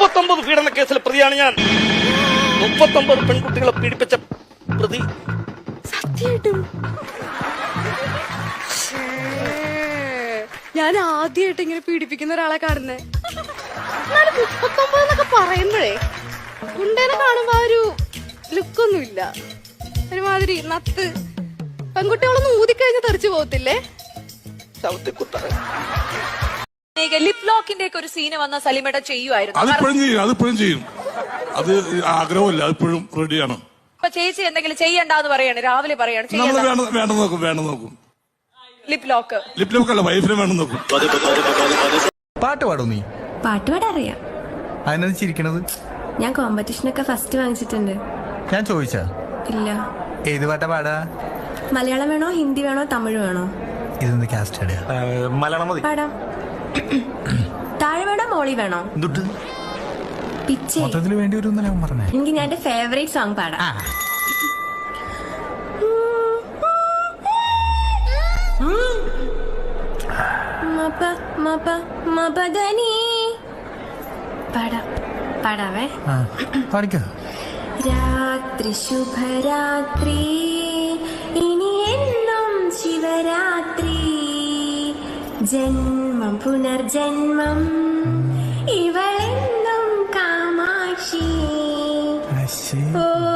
മുപ്പത്തൊമ്പത് പീഡന കേസിലെ പ്രതിയാണ് ഞാൻ. മുപ്പത്തൊമ്പത് പെൺകുട്ടികളെ പീഡിപ്പിച്ച പ്രതി. ഞാൻ ആദ്യമായിട്ട് ഇങ്ങനെ പീഡിപ്പിക്കുന്ന ഒരാളെ കാണുന്നേ. എന്നാലും മുപ്പത്തൊമ്പത് എന്നൊക്കെ പറയുമ്പോഴേ ഗുണ്ടേനെ കാണുമ്പോ ആ ഒരു ലുക്കൊന്നുമില്ല. ഒരുമാതിരി നത്ത്. പെൺകുട്ടികളൊന്നും ഊതിക്കഴിഞ്ഞ് തെറിച്ചു പോകത്തില്ലേ? ലിപ് ലോക്കിന്റെ ഒക്കെ ഒരു സീന് വന്ന സലിമേട്ട ചെയ്യുമായിരുന്നു അതിപ്പോഴും ചെയ്യും അതിപ്പോഴും ചെയ്യും. അത് ആഗ്രഹമില്ല അതിപ്പോഴും റെഡിയാണ് അപ്പൊ ചേച്ചി എന്തെങ്കിലും ചെയ്യണ്ടെന്ന് പറയാണ് രാവിലെ പറയാണ് നമ്മൾ ചെയ്യണ്ട. വേണം വേണം നോക്കും വേണം നോക്കും. ലിപ് ലോക്ക് ലിപ് ലോക്കല്ല വൈഫിനെ വേണം നോക്കും. പാട്ട് പാടും നീ. പാട്ട് പാടാൻ അറിയാം. അതിനെന്ത് ചിരിക്കണത്? ഞാൻ കോമ്പറ്റീഷനൊക്കെ ഫസ്റ്റ് വാങ്ങിച്ചിട്ടുണ്ട്. ഞാൻ ചോദിച്ചാ? ഇല്ല. ഏത് പാട്ടാ പാടാ? മലയാളം വേണോ ഹിന്ദി വേണോ തമിഴ് വേണോ? ഇതൊന്ന് കാസ്റ്റ് മലയാളം മതി. പാടാം. താഴെ വേണോ മോളി വേണോ? എന്തുട്ട്? പിച്ചേ. മൊത്തത്തിൽ വേണ്ടി അവൻ പറഞ്ഞേ. എനിക്ക് ഞാൻ എന്റെ ഫേവറേറ്റ് സോങ് പാടാം. പാടാവേ. രാത്രി ശുഭരാത്രി. ഇനി ജന്മം പുനർജന്മം ഇവളെന്നും കാമാക്ഷി. ഓ